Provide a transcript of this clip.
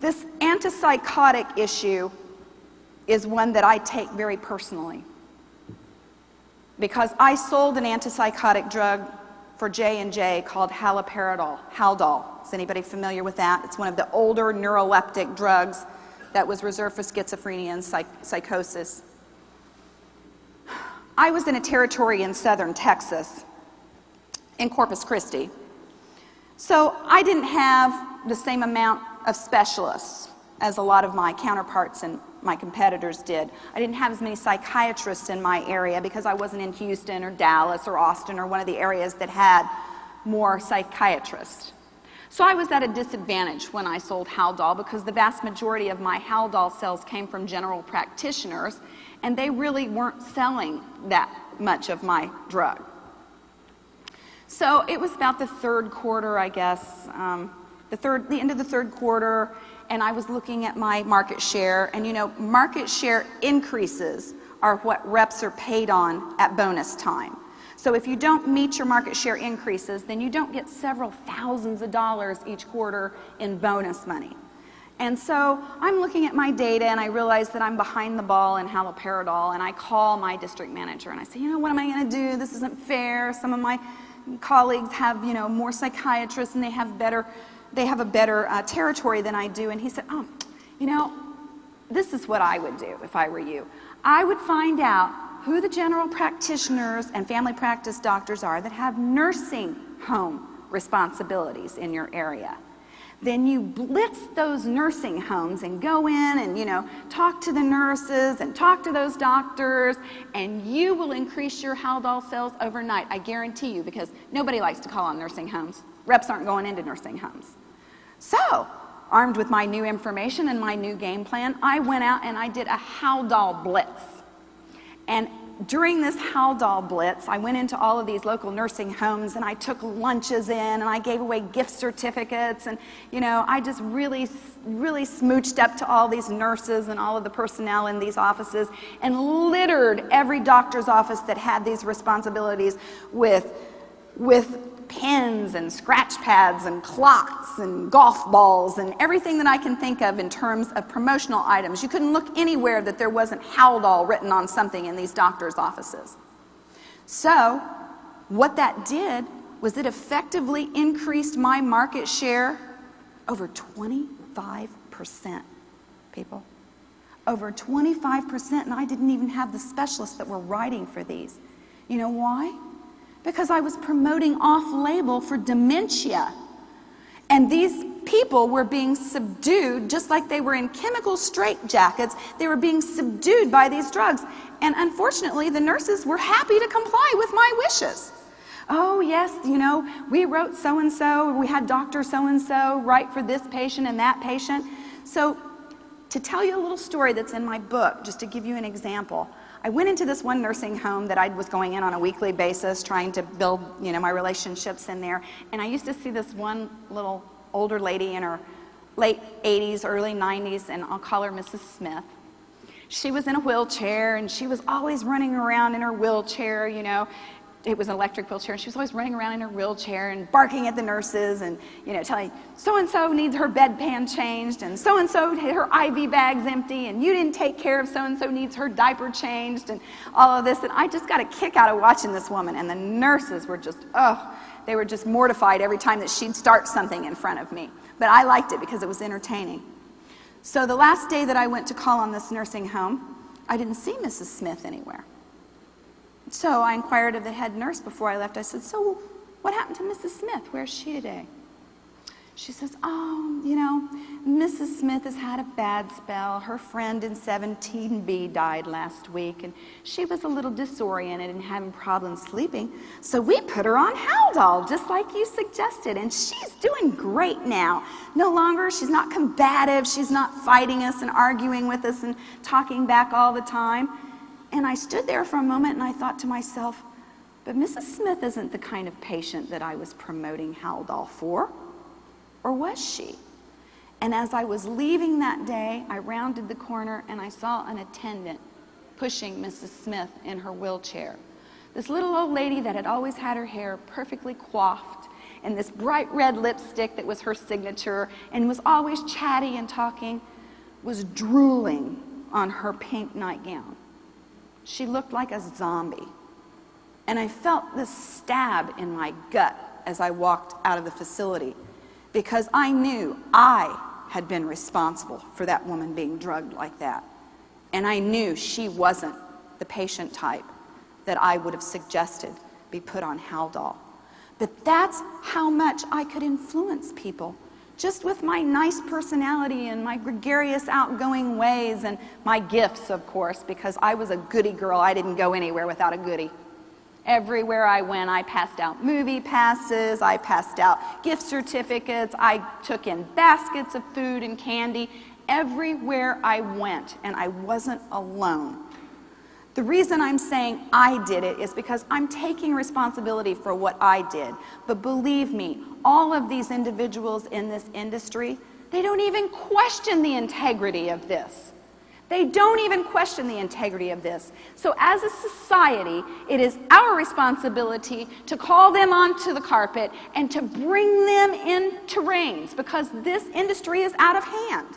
This antipsychotic issue is one that I take very personally because I sold an antipsychotic drug for J&J called haloperidol, Haldol. Is anybody familiar with that? It's one of the older neuroleptic drugs that was reserved for schizophrenia and psych psychosis. I was in a territory in southern Texas, in Corpus Christi. So I didn't have the same amount of specialists as a lot of my counterparts and my competitors did. I didn't have as many psychiatrists in my area because I wasn't in Houston or Dallas or Austin or one of the areas that had more psychiatrists. So I was at a disadvantage when I sold Haldol because the vast majority of my Haldol sales came from general practitioners and they really weren't selling that much of my drug. So it was about the third quarter, I guess, um, the third, the end of the third quarter, and I was looking at my market share, and you know, market share increases are what reps are paid on at bonus time. So if you don't meet your market share increases, then you don't get several thousands of dollars each quarter in bonus money. And so I'm looking at my data and I realize that I'm behind the ball in haloperidol and I call my district manager and I say, you know, what am I going to do? This isn't fair. Some of my colleagues have, you know, more psychiatrists and they have better they have a better uh, territory than I do. And he said, Oh, you know, this is what I would do if I were you. I would find out who the general practitioners and family practice doctors are that have nursing home responsibilities in your area. Then you blitz those nursing homes and go in and, you know, talk to the nurses and talk to those doctors, and you will increase your Haldol sales overnight. I guarantee you, because nobody likes to call on nursing homes. Reps aren't going into nursing homes. So, armed with my new information and my new game plan, I went out and I did a Haldol blitz. And during this Haldol blitz, I went into all of these local nursing homes and I took lunches in and I gave away gift certificates and you know, I just really really smooched up to all these nurses and all of the personnel in these offices and littered every doctor's office that had these responsibilities with with pens and scratch pads and clocks and golf balls and everything that I can think of in terms of promotional items. You couldn't look anywhere that there wasn't Haldol written on something in these doctors' offices. So, what that did was it effectively increased my market share over 25%, people. Over 25%, and I didn't even have the specialists that were writing for these. You know why? Because I was promoting off label for dementia. And these people were being subdued just like they were in chemical straitjackets. They were being subdued by these drugs. And unfortunately, the nurses were happy to comply with my wishes. Oh, yes, you know, we wrote so and so, we had Dr. So and so write for this patient and that patient. So, to tell you a little story that's in my book, just to give you an example, I went into this one nursing home that I was going in on a weekly basis, trying to build, you know, my relationships in there. And I used to see this one little older lady in her late 80s, early 90s, and I'll call her Mrs. Smith. She was in a wheelchair and she was always running around in her wheelchair, you know, it was an electric wheelchair, and she was always running around in her wheelchair and barking at the nurses and, you know, telling so and so needs her bedpan changed, and so and so her IV bag's empty, and you didn't take care of so and so needs her diaper changed, and all of this. And I just got a kick out of watching this woman, and the nurses were just, oh, they were just mortified every time that she'd start something in front of me. But I liked it because it was entertaining. So the last day that I went to call on this nursing home, I didn't see Mrs. Smith anywhere. So I inquired of the head nurse before I left. I said, So what happened to Mrs. Smith? Where's she today? She says, Oh, you know, Mrs. Smith has had a bad spell. Her friend in 17B died last week, and she was a little disoriented and having problems sleeping. So we put her on Haldol, just like you suggested, and she's doing great now. No longer, she's not combative, she's not fighting us and arguing with us and talking back all the time. And I stood there for a moment and I thought to myself, but Mrs. Smith isn't the kind of patient that I was promoting Haldol for. Or was she? And as I was leaving that day, I rounded the corner and I saw an attendant pushing Mrs. Smith in her wheelchair. This little old lady that had always had her hair perfectly coiffed and this bright red lipstick that was her signature and was always chatty and talking was drooling on her pink nightgown. She looked like a zombie. And I felt this stab in my gut as I walked out of the facility because I knew I had been responsible for that woman being drugged like that. And I knew she wasn't the patient type that I would have suggested be put on Haldol. But that's how much I could influence people. Just with my nice personality and my gregarious, outgoing ways and my gifts, of course, because I was a goody girl. I didn't go anywhere without a goody. Everywhere I went, I passed out movie passes, I passed out gift certificates, I took in baskets of food and candy. Everywhere I went, and I wasn't alone. The reason I'm saying I did it is because I'm taking responsibility for what I did. But believe me, all of these individuals in this industry, they don't even question the integrity of this. They don't even question the integrity of this. So, as a society, it is our responsibility to call them onto the carpet and to bring them into reins because this industry is out of hand.